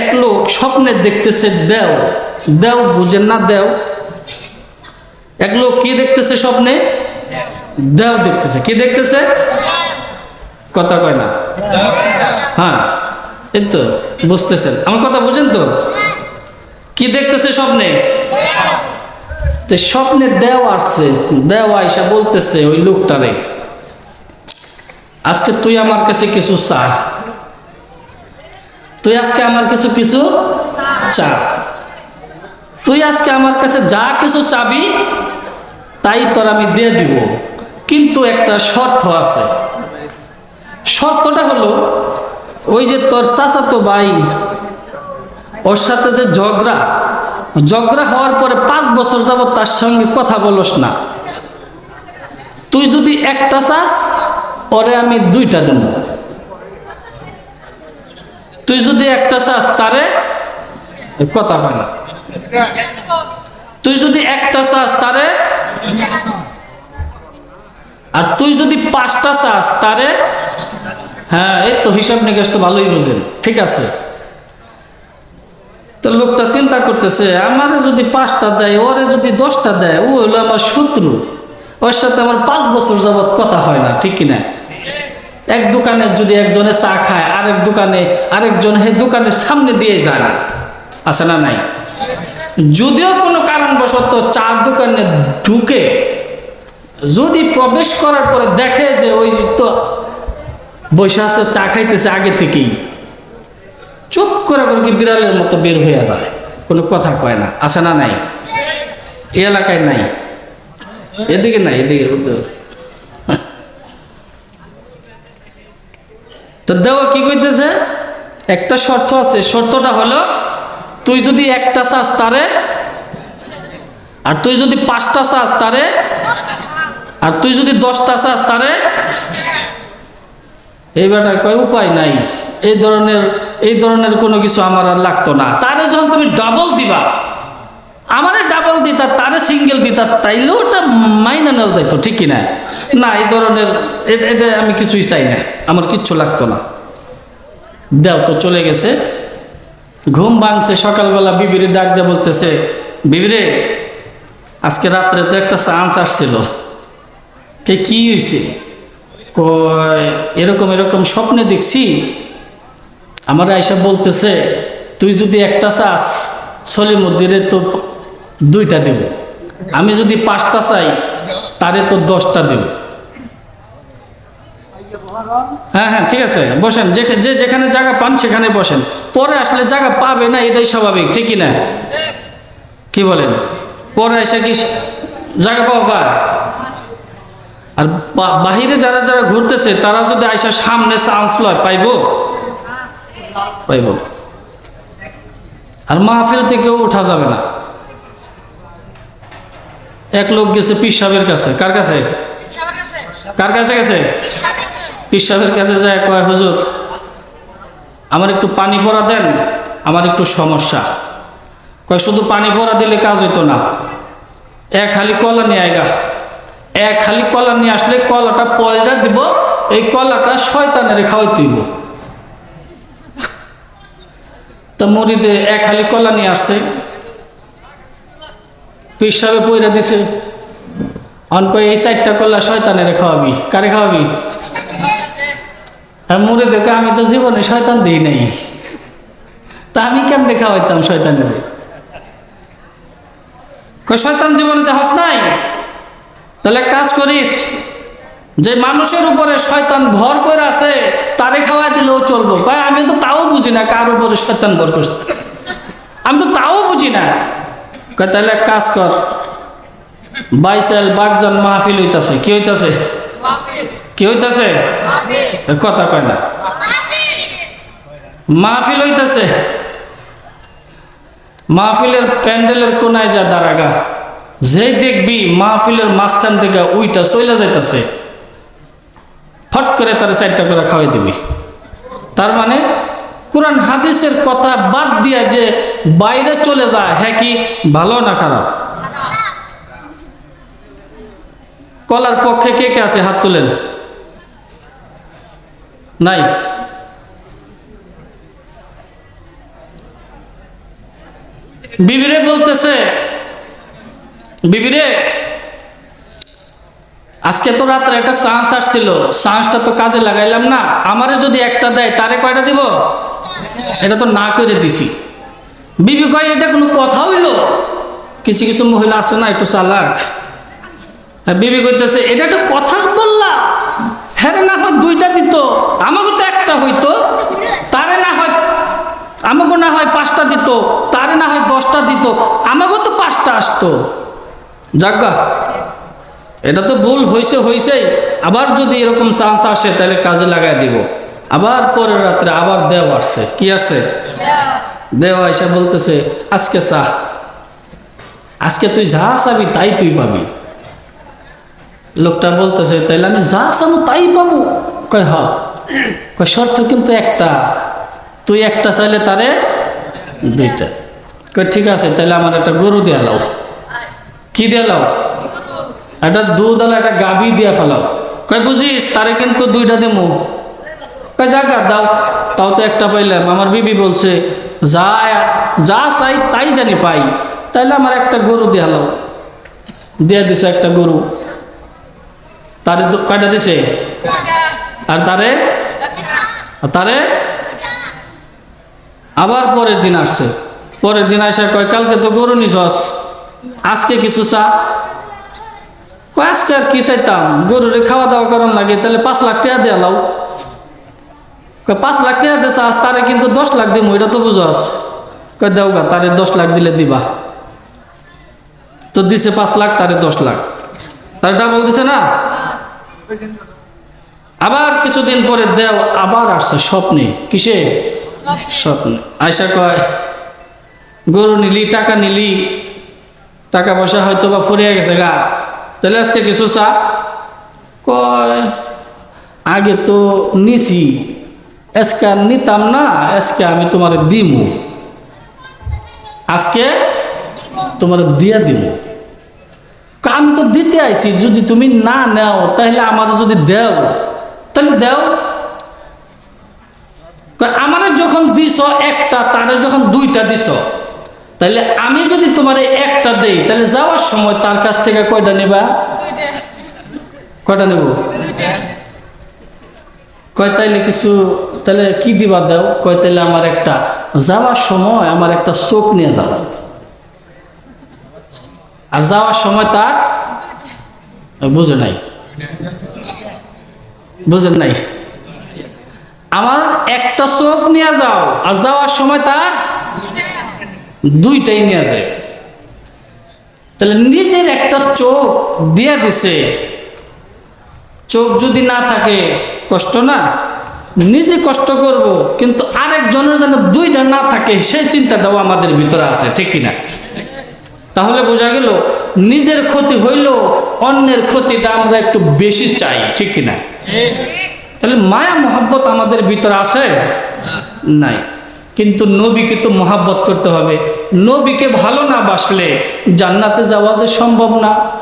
এক লোক স্বপ্নে দেখতেছে দেও দেও বুঝেন না দেও। এক লোক কি দেখতেছে স্বপ্নে? দেও দেখতেছে। কি দেখতেছে? কথা কয় না। হ্যাঁ এই তো, বুঝতেছেন। আমার কথা বুঝেন তো? কি দেখতেছে স্বপ্নে? তো স্বপ্নে দেও আসছে। দেও আইসা বলতেছে ওই লোকটারে, আজকে তুই আমার কাছে কিছু চা তুই আজকে আমার কিছু কিছু চা। তুই আজকে আমার কাছে যা কিছু চাবি, তাই তোর আমি দিয়ে দিব। কিন্তু একটা শর্ত আছে। শর্তটা হলো, ওই যে তোর চাচাতো ভাই, ওর সাথে যে ঝগড়া ঝগড়া হওয়ার পরে পাঁচ বছর যাবত তার সঙ্গে কথা বলস না। তুই যদি একটা চাস, ওরে আমি দুইটা দেব। তুই যদি একটা চাস, তারে কথা পায় না। তুই যদি একটা চাস, তারে আর তুই যদি পাঁচটা চাস, তারে হ্যাঁ এই তো হিসাব নিকাশ তো ভালোই বুঝেন, ঠিক আছে। তো লোকটা চিন্তা করতেছে, আমারে যদি পাঁচটা দেয়, ওরে যদি দশটা দেয়, ও হলো আমার শত্রু। ওর সাথে আমার পাঁচ বছর যাবৎ কথা হয় না, ঠিক কিনা? এক দোকানে যদি একজনে চা খায়, আরেক দোকানে, আরেকজন হে দোকানের সামনে দিয়ে যায়। না আছে না নাই? যদিও কোনো কারণবশত চার দোকানে ঢুকে যদি প্রবেশ করার পরে দেখে যে ওই তো বসে আছে, চা খাইতেছে আগে থেকেই, চুপ করে করে কি বিড়ালের মতো বের হয়ে যায়? কোনো কথা কয় না। আছে না নাই? এলাকায় নাই? এদিকে নাই, এদিকে তো- দেওয়া কি কইতেছে? একটা শর্ত আছে, শর্তটা হলো তুই যদি একটা চাস তারে, আর তুই যদি পাঁচটা চাস তারে, আর তুই যদি দশটা চাস তারে, এই বেটার কয় উপায় নাই। এই ধরনের এই ধরনের কোনো কিছু আমার আর লাগতো না। তারে যখন তুমি ডাবল দিবা আমারে ডাবল দিতা তারে সিঙ্গেল দিতা তাইলেও ওটা মাইনা নেওয়া যাইতো, ঠিক কিনা? না, এই ধরনের এটা আমি কিছুই চাই না, আমার কিচ্ছু লাগতো না। দেও তো চলে গেছে। ঘুম ভাঙছে, সকালবেলা বিবিরে ডাক দিয়ে বলতেছে, বিবিরে, আজকে রাত্রে তো একটা চান্স আসছিল। কে, কি হয়েছে কয়, এরকম এরকম স্বপ্নে দেখছি। আমার আয়সা বলতেছে, তুই যদি একটা চাস মধ্যে তো দুইটা দেব। আমি যদি পাঁচটা চাই, তারে তো দশটা দেব। হ্যাঁ হ্যাঁ ঠিক আছে, বসেন। যে যেখানে জায়গা পান, সেখানে বসেন। পরে আসলে জায়গা পাবে না, এটাই স্বাভাবিক ঠিকই না কি বলেন? পরে এসে কি জায়গা পাওয়া যায়? আর বাহিরে যারা যারা ঘুরতেছে, তারা যদি আইসা সামনে চান্স লয়, পাইব? পাইব। আর মাহফিল থেকেও উঠা যাবে না। এক লোক গেছে পিসাবের কাছে। কার কাছে? কার কাছে গেছে? পিসাবের কাছে যায়, কয়, হুজুর, আমার একটু পানি পরা দেন, আমার একটু সমস্যা। কয়, শুধু পানি পরা দিলে কাজ হইতো না। এক খালি কলা নিয়ে আয়গা এক খালি কলা নিয়ে আসলে কলাটা পয়সা দিব, এই কলাটা শয়তানের খাওয়াইতে হইব। তা মুড়িতে এক খালি কলা নিয়ে আসছে। পিসাবে পয়রা দিছে। অন কয় এই চারটা কলা শয়তানের খাওয়াবি। কারে খাওয়াবি? হ্যাঁ মুড়ি দেখে, আমি তো জীবনে শয়তান দিই নাই। তা আমি কেমনে খাওয়াইতাম শয়তানের? শয়তান জীবনে দেহস নাই। তাহলে কাজ করিস, যে মানুষের উপরে শয়তান ভর করে আছে, তারে খাওয়াই দিলেও চলবো। কয় আমি তো তাও বুঝি না কার উপরে শয়তান ভর করছে। আমি তো তাও বুঝি না। তাহলে কাজ কর। বাইসাল বাগজান মাহফিল হইতাছে। কি হইতাছে? কি হইতাছে? কথা কয় না। মাহফিল হইতাছে। মাহফিলের প্যান্ডেলের কোনায় যা দাঁড়াগা, যেই দেখবি মাহফিলের মাঝখান থেকে উইটা চলে যাইতাছে, ফট করে তার চারটা করে খাওয়াই দিবি। তার মানে কোরআন হাদিসের কথা বাদ দিয়া যে বাইরে চলে যায় হ্যাঁ কি? ভালো না খারাপ? কলার পক্ষে কে কে আছে? হাত তুলেন। নাই? বিবিরে বলতেছে, বিবিরে, আজকে তো রাত্রে একটা চান্স আসছিল। চান্সটা তো কাজে লাগাইলাম না। আমারে যদি একটা দেয়, তারে কয়টা দিব? এটা তো না করে দিছি। বিবি কয়, এটা কোনো কথা হইল? কিছু কিছু মহিলা আছে না, একটু চালাক। বিবি কইতেছে, এটা একটা কথা বললা। হ্যাঁ না হয় দুইটা দিত। আমাকে তো একটা হইতো। তারে না হয় আমাকে না হয় পাঁচটা দিত। তারে না হয় দশটা দিত। আমাকেও তো পাঁচটা আসতো। যাজ্ঞা এটা তো ভুল হয়েছে হয়েছেই আবার যদি এরকম চান্স আসে, তাহলে কাজে লাগাই দিব। আবার পরের রাত্রে আবার দেও আসছে। কি আসছে? দেওয়া এসে বলতেছে, আজকে চা। আজকে তুই যা চাবি তাই তুই পাবি। লোকটা বলতেছে, তাইলে আমি যা চাবো তাই পাবো। কয় হ কয়, শর্ত কিন্তু একটা। তুই একটা চাইলে তারে দুইটা। কয়, ঠিক আছে তাহলে আমার একটা গরু দিয়ে লাও। কি দিয়ে লাও? একটা দুধ আলা একটা গাবি দিয়ে ফেলাও। কয়, বুঝিস, তারে কিন্তু দুইটা দেবো। কয় দাও। তাও তো একটা পাইলাম। আমার বিবি বলছে, যা যা চাই তাই জানি পাই। তাইলে আমার একটা গরু দিয়ে লাও। দিয়ে দিছে একটা গরু। তারে কয়টা দিছে? আর তারে? তারে? আবার পরের দিন আসছে। পরের দিন আসে কয়, কালকে তো গরু নিছস আজকে কিছু চা? কয়, আজকে আর কি চাইতাম? গরুরে খাওয়া দাওয়া করার লাগে তাহলে পাঁচ লাখ টাকা দিয়ে লাও। পাঁচ লাখ টাকা দিয়েছে আজ তারে কিন্তু দশ লাখ দিব এটা তো বুঝস। কয়, দেও গা, তারে দশ লাখ দিলে দিবা। তো দিছে পাঁচ লাখ, তারে দশ লাখ। তার ডাবল দিছে না? আবার কিছুদিন পরে দেও, আবার আসছে স্বপ্নে। কিসে? স্বপ্নে। আয়সা কয়, গরু নিলি, টাকা নিলি, টাকা পয়সা হয়তো বা ফুরিয়ে গেছে গা। তাহলে আজকে কিছু চা? কয়, আগে তো নিছি। আজকে আর নিতাম না আজকে আমি তোমার দিমু। আজকে তোমার দিয়া দিব আমি তো দিতে আইছি যদি তুমি না নেও তাহলে আমার যদি দেও। তাহলে দেও। আমারে যখন দিস একটা তারে যখন দুইটা দিছ তাহলে আমি যদি তোমার একটা দেই তাহলে যাওয়ার সময় তার কাছ থেকে কয়টা নেবা? কয়টা নেব? কয় তাইলে কিছু তাহলে কি দিবা দাও? কয়, তাহলে আমার একটা যাওয়ার সময় আমার একটা চোখ নিয়ে যাও। আর যাওয়ার সময় তার বুঝে নাই। বুঝেন নাই। আমার একটা চোখ নিয়ে যাও, আর যাওয়ার সময় তার দুইটাই নিয়ে যায়। তাহলে নিজের একটা চোখ দিয়ে দিছে। চোখ যদি না থাকে, কষ্ট না? নিজে কষ্ট করব, কিন্তু আরেকজনের যেন দুইটা না থাকে, সেই চিন্তাটাও আমাদের ভিতরে আছে, ঠিক কিনা? তাহলে বোঝা গেল, নিজের ক্ষতি হইল অন্যের ক্ষতিটা আমরা একটু বেশি চাই, ঠিক কিনা? তাহলে মায়া, মোহাব্বত আমাদের ভিতরে আছে? নাই। কিন্তু নবীকে তো মহাব্বত করতে হবে। নবীকে ভালো না বাসলে জান্নাতে যাওয়া যে সম্ভব না।